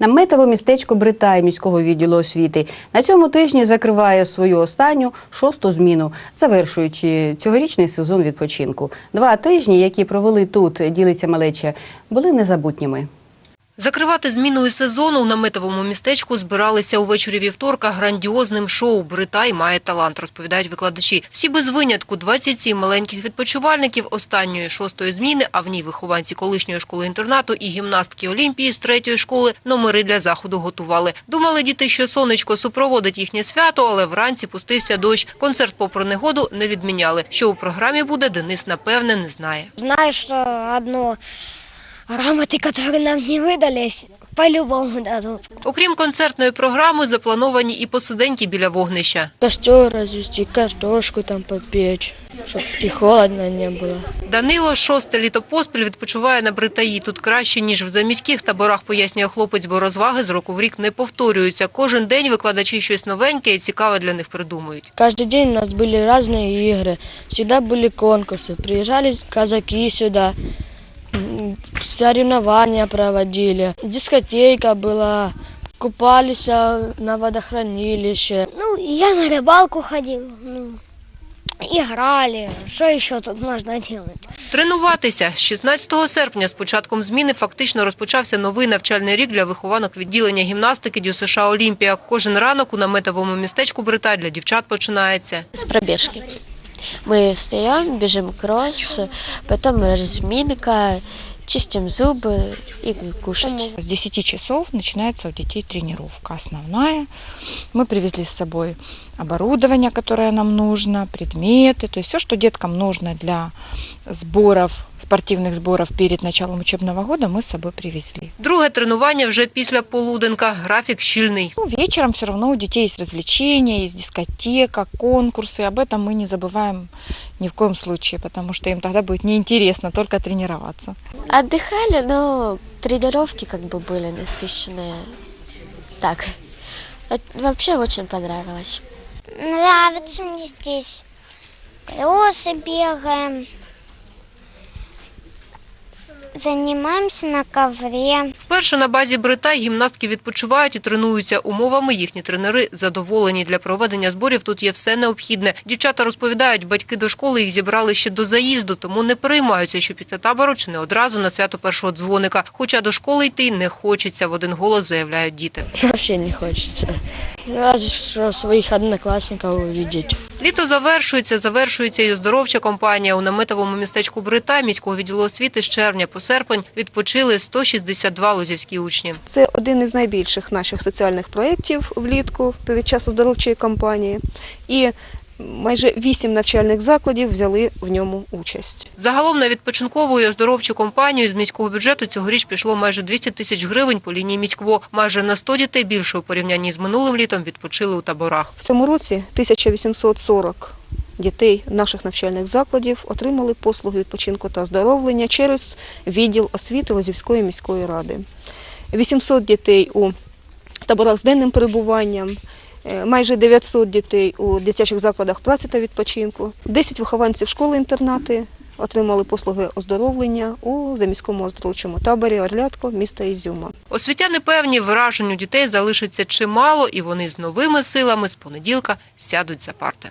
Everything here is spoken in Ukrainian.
Наметове містечко Бритай міського відділу освіти на цьому тижні закриває свою останню шосту зміну, завершуючи цьогорічний сезон відпочинку. Два тижні, які провели тут, ділиться малеча, були незабутніми. Закривати зміною сезону у наметовому містечку збиралися увечері вівторка грандіозним шоу «Бритай має талант», розповідають викладачі. Всі без винятку 27 маленьких відпочивальників останньої шостої зміни, а в ній вихованці колишньої школи-інтернату і гімнастки Олімпії з третьої школи номери для заходу готували. Думали діти, що сонечко супроводить їхнє свято, але вранці пустився дощ. Концерт попри негоду не відміняли. Що у програмі буде, Денис напевне не знає. Знаешь, что одно грамоты, которые нам не выдались, по-любому дадут. Окрім концертної програми, заплановані і посиденьки біля вогнища. Костер развести, картошку там попечь, чтобы и холодно не было. Данило шосте літо поспіль відпочиває на Бритаї. Тут краще, ніж в заміських таборах, пояснює хлопець, бо розваги з року в рік не повторюються. Кожен день викладачі щось новеньке і цікаве для них придумують. Каждый день у нас были разные игры, всегда были конкурсы. Приезжали казаки сюда, м, соревнования проводили, дискотека была, купались а, на водохранилище. Ну, я на рыбалку ходил, ну, играли. Что еще тут можно делать? Тренуватися. З 16 серпня з початком зміни фактично розпочався новий навчальний рік для вихованок відділення гімнастики Дю США Олімпія. Кожен ранок у наметовому містечку Бритай для дівчат починається. с пробежки. Мы встаем, бежим кросс, потом разминка, чистим зубы и кушать. С 10 часов начинается у детей тренировка основная. Мы привезли с собой оборудование, которое нам нужно, предметы, то есть все, что деткам нужно для сборов, спортивных сборов перед началом учебного года, мы с собой привезли. Друге тренування вже після полуденка. Графік щільний. Ну, вечером все равно у детей есть развлечения, есть дискотека, конкурсы. Об этом мы не забываем ни в коем случае, потому что им тогда будет неинтересно только тренироваться. Отдыхали, но тренировки как бы были насыщенные. Так, Вот вообще очень понравилось. Нравится мне здесь. Кроссы бегаем. Занимаемся на ковре. Вперше на базі Бритай гімнастки відпочивають і тренуються. Умовами їхні тренери задоволені. Для проведення зборів тут є все необхідне. Дівчата розповідають, батьки до школи їх зібрали ще до заїзду, тому не переймаються, що після табору чи не одразу на свято першого дзвоника. Хоча до школи йти не хочеться, в один голос заявляють діти. Вообще не хочется. Разве что своих одноклассников увидеть. Літо завершується, завершується і оздоровча компанія. У наметовому містечку Брита міського відділу освіти з червня по серпень відпочили 162 лозівські учні. Це один із найбільших наших соціальних проєктів влітку під час оздоровчої кампанії. І майже вісім навчальних закладів взяли в ньому участь. Загалом на відпочинкову і оздоровчу компанію з міського бюджету цьогоріч пішло майже 200 тисяч гривень по лінії міськво. Майже на 100 дітей більше у порівнянні з минулим літом відпочили у таборах. В цьому році 1840 дітей наших навчальних закладів отримали послуги відпочинку та оздоровлення через відділ освіти Лозівської міської ради. 800 дітей у таборах з денним перебуванням, майже 900 дітей у дитячих закладах праці та відпочинку, 10 вихованців школи-інтернати отримали послуги оздоровлення у заміському оздоровчому таборі Орлятко міста Ізюма. Освітяни певні, вражень у дітей залишиться чимало, і вони з новими силами з понеділка сядуть за парти.